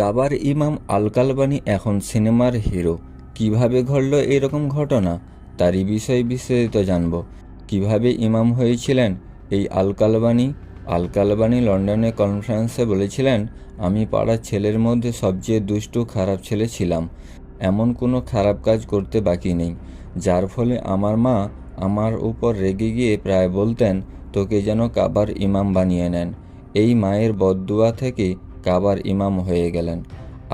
কাবার ইমাম আলকালবানি এখন সিনেমার হিরো। কীভাবে ঘটল এরকম ঘটনা, তারই বিষয়ে বিস্তারিত জানব। কীভাবে ইমাম হয়েছিলেন এই আলকালবানি? আলকালবানি আল লন্ডনে কনফারেন্সে বলেছিলেন, আমি পাড়ার ছেলের মধ্যে সবচেয়ে দুষ্টু, খারাপ ছেলে ছিলাম। এমন কোনো খারাপ কাজ করতে বাকি নেই। যার ফলে আমার মা আমার উপর রেগে গিয়ে প্রায় বলতেন, তোকে যেন কাবার ইমাম বানিয়ে নেন। এই মায়ের বদদুয়া থেকে কাবার ইমাম হয়ে গেলেন।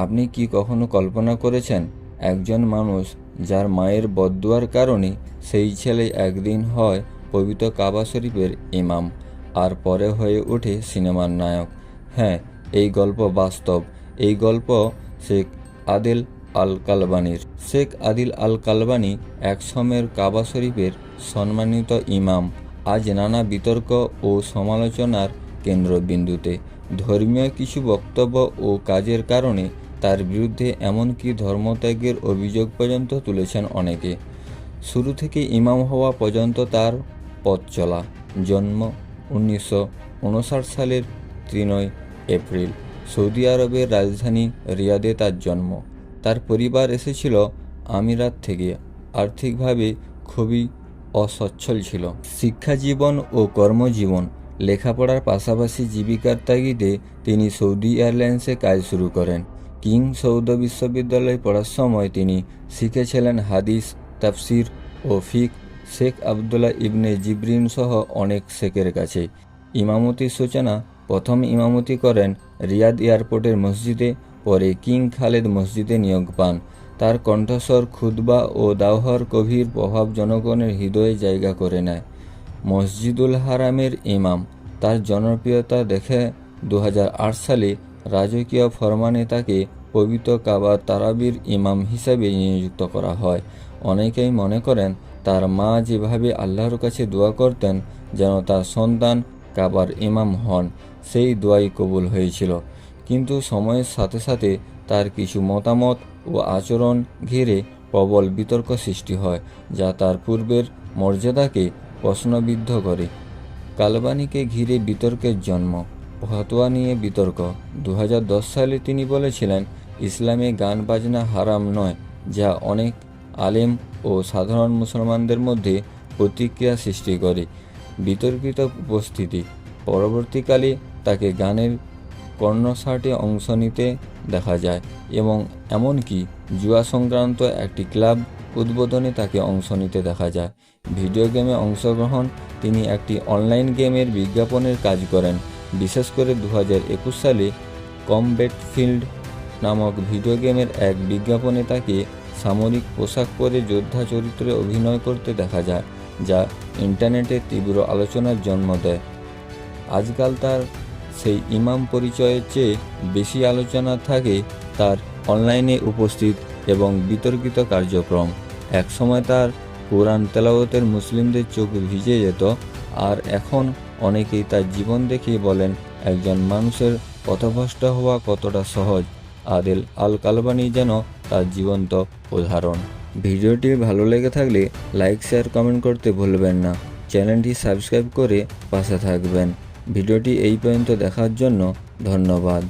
আপনি কি কখনো কল্পনা করেছেন, একজন মানুষ যার মায়ের বদদুয়ার কারণে সেই ছেলে একদিন হয় পবিত্র কাবা শরীফের ইমাম, আর পরে হয়ে ওঠে সিনেমার নায়ক? হ্যাঁ এই গল্প বাস্তব। এই গল্প শেখ আদিল আল কালবানির শেখ আদিল আল কালবানি এক সময়ের কাবা শরীফের সম্মানিত ইমাম। আজ নানা বিতর্ক ও সমালোচনার কেন্দ্রবিন্দুতে ধর্মীয় কিছু বক্তব্য ও কাজের কারণে তার বিরুদ্ধে এমনকি ধর্মত্যাগের অভিযোগ পর্যন্ত তুলেছেন অনেকে। শুরু থেকে ইমাম হওয়া পর্যন্ত তার পথ চলা। জন্ম উনিশশো উনষাট সালের তিনই এপ্রিল। সৌদি আরবের রাজধানী রিয়াদে তার জন্ম। তার পরিবার এসেছিল আমিরাত থেকে। আর্থিকভাবে খুবই অসচ্ছল ছিল। শিক্ষা জীবন ও কর্মজীবন লেখাপড়ার পাশাপাশি জীবিকার তাগিদে তিনি সৌদি এয়ারলাইন্সে কাজ শুরু করেন। কিং সৌদ বিশ্ববিদ্যালয়ে পড়ার সময় তিনি শিখেছিলেন হাদিস, তাফসির ও ফিক। শেখ আবদুল্লাহ ইবনে জিবরিন সহ অনেক শেখের কাছে। ইমামতির সূচনা, প্রথম ইমামতি করেন রিয়াদ এয়ারপোর্টের মসজিদে, পরে কিং খালেদ মসজিদে নিয়োগ পান। তার কণ্ঠস্বর খুতবা ও দাওহর গভীর প্রভাব জনগণের হৃদয়ে জায়গা করে নেয়। মসজিদুল হারামের ইমাম। তার জনপ্রিয়তা দেখে দু হাজার আট সালে রাজকীয় ফরমানে তাকে পবিত্র কাবা তারাবির ইমাম হিসাবে নিযুক্ত করা হয়। অনেকেই মনে করেন, তার মা যেভাবে আল্লাহর কাছে দোয়া করতেন, যেন তার সন্তান কাবার ইমাম হন, সেই দোয়াই কবুল হয়েছিল। কিন্তু সময়ের সাথে সাথে তার কিছু মতামত ও আচরণ ঘিরে প্রবল বিতর্ক সৃষ্টি হয়, যা তার পূর্বের মর্যাদাকে প্রশ্নবিদ্ধ করে। কালবানিকে ঘিরে বিতর্কের জন্ম, ফতোয়া নিয়ে বিতর্ক। দু হাজার দশ সালে তিনি বলেছিলেন, ইসলামে গান বাজনা হারাম নয়, যা অনেক আলেম ও সাধারণ মুসলমানদের মধ্যে প্রতিক্রিয়া সৃষ্টি করে। বিতর্কিত উপস্থিতি, পরবর্তীকালে তাকে গানের কর্ণশাটে অংশ নিতে দেখা যায় এবং এমনকি জুয়া সংক্রান্ত একটি ক্লাব উদ্বোধনে তাকে অংশ নিতে দেখা যায়। ভিডিও গেমে অংশগ্রহণ, তিনি একটি অনলাইন গেমের বিজ্ঞাপনের কাজ করেন। বিশেষ করে দু সালে কমব্যাট ফিল্ড নামক ভিডিও গেমের এক বিজ্ঞাপনে তাকে সামরিক পোশাক পরে যোদ্ধা চরিত্রে অভিনয় করতে দেখা যায়, যা ইন্টারনেটে তীব্র আলোচনার জন্ম দেয়। আজকাল তার সেই ইমাম পরিচয়ের চেয়ে বেশি আলোচনা থাকে তার অনলাইনে উপস্থিত এবং বিতর্কিত কার্যক্রম। একসময় তার কোরআন তেলাওয়াতের মুসলিমদের চোখ ভিজে যেত, আর এখন অনেকেই তার জীবন দেখে বলেন, একজন মানুষের পথভ্রষ্ট হওয়া কতটা সহজ। আদেল আল কালবানি যেন তার জীবন্ত উদাহরণ। ভিডিওটি ভালো লেগে থাকলে লাইক, শেয়ার, কমেন্ট করতে ভুলবেন না। চ্যানেলটি সাবস্ক্রাইব করে পাশে থাকবেন। ভিডিওটি এই পর্যন্ত দেখার জন্য ধন্যবাদ।